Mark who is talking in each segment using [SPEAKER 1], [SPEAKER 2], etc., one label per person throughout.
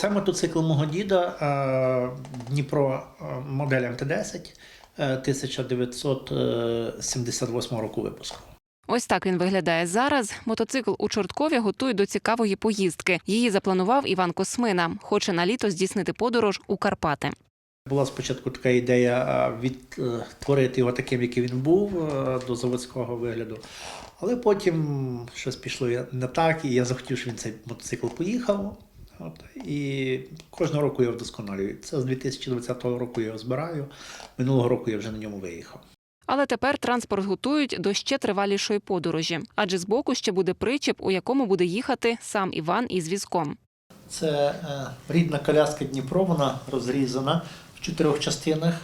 [SPEAKER 1] Це мотоцикл мого діда е, Дніпро е, модель МТ-10 е, 1978 року випуску.
[SPEAKER 2] Ось так він виглядає зараз. Мотоцикл у Чорткові готують до цікавої поїздки. Її запланував Іван Космина. Хоче на літо здійснити подорож у Карпати.
[SPEAKER 1] Була спочатку така ідея е, відтворити його таким, який він був е, до заводського вигляду. Але потім щось пішло не так, і я захотів, щоб він цей мотоцикл поїхав. І кожного року я вдосконалюю. Це з 2020 року я його збираю. Минулого року я вже на ньому виїхав.
[SPEAKER 2] Але тепер транспорт готують до ще тривалішої подорожі, адже збоку ще буде причіп, у якому буде їхати сам Іван із візком.
[SPEAKER 1] Це е, рідна коляска Дніпро, вона розрізана в чотирьох частинах,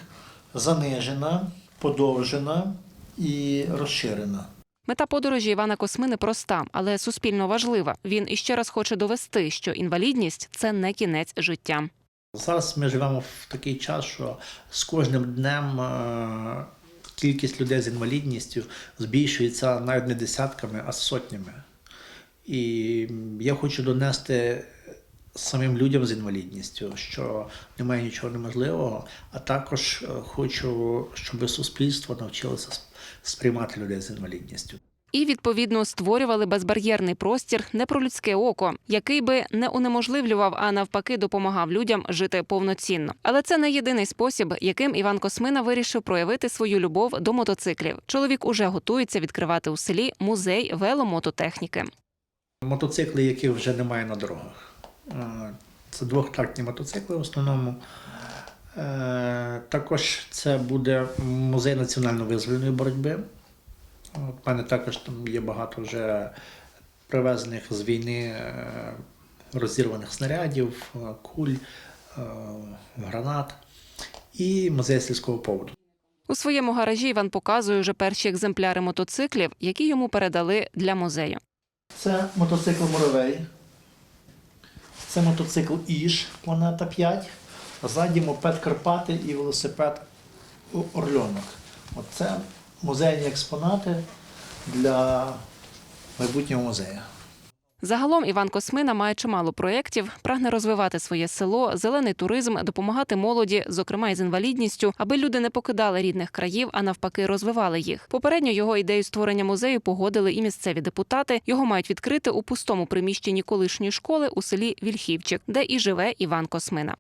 [SPEAKER 1] занижена, подовжена і розширена.
[SPEAKER 2] Мета подорожі Івана Космини проста, але суспільно важлива. Він іще раз хоче довести, що інвалідність це не кінець життя.
[SPEAKER 1] Зараз ми живемо в такий час, що з кожним днем е, кількість людей з інвалідністю збільшується навіть не десятками, а сотнями. І я хочу донести самим людям з інвалідністю, що немає нічого неможливого, а також е, хочу, щоб суспільство навчилося сприймати людей з інвалідністю.
[SPEAKER 2] І відповідно створювали безбар'єрний простір не про людське око, який би не унеможливлював, а навпаки допомагав людям жити повноцінно. Але це не єдиний спосіб, яким Іван Космина вирішив проявити свою любов до мотоциклів. Чоловік уже готується відкривати у селі музей веломототехніки.
[SPEAKER 1] Мотоцикли, яких вже немає на дорогах. Е, Це двохтактні мотоцикли в основному. Е, Також це буде музей національно-визвольної боротьби. От, У мене також там є багато вже привезених з війни е, розірваних снарядів, куль, гранат і музей сільського поводу.
[SPEAKER 2] У своєму гаражі Іван показує вже перші екземпляри мотоциклів, які йому передали для музею.
[SPEAKER 1] Це мотоцикл Муравей. Це мотоцикл Іж Планета 5. А ззаді мопед Карпати і велосипед Орльонок. Оце музейні експонати для майбутнього музею.
[SPEAKER 2] Загалом Іван Космина має чимало проєктів, прагне розвивати своє село, зелений туризм, допомагати молоді, зокрема із інвалідністю, аби люди не покидали рідних країв, а навпаки, розвивали їх. Попередньо його ідею створення музею погодили і місцеві депутати. Його мають відкрити у пустому приміщенні колишньої школи у селі Вільхівчик, де і живе Іван Космина.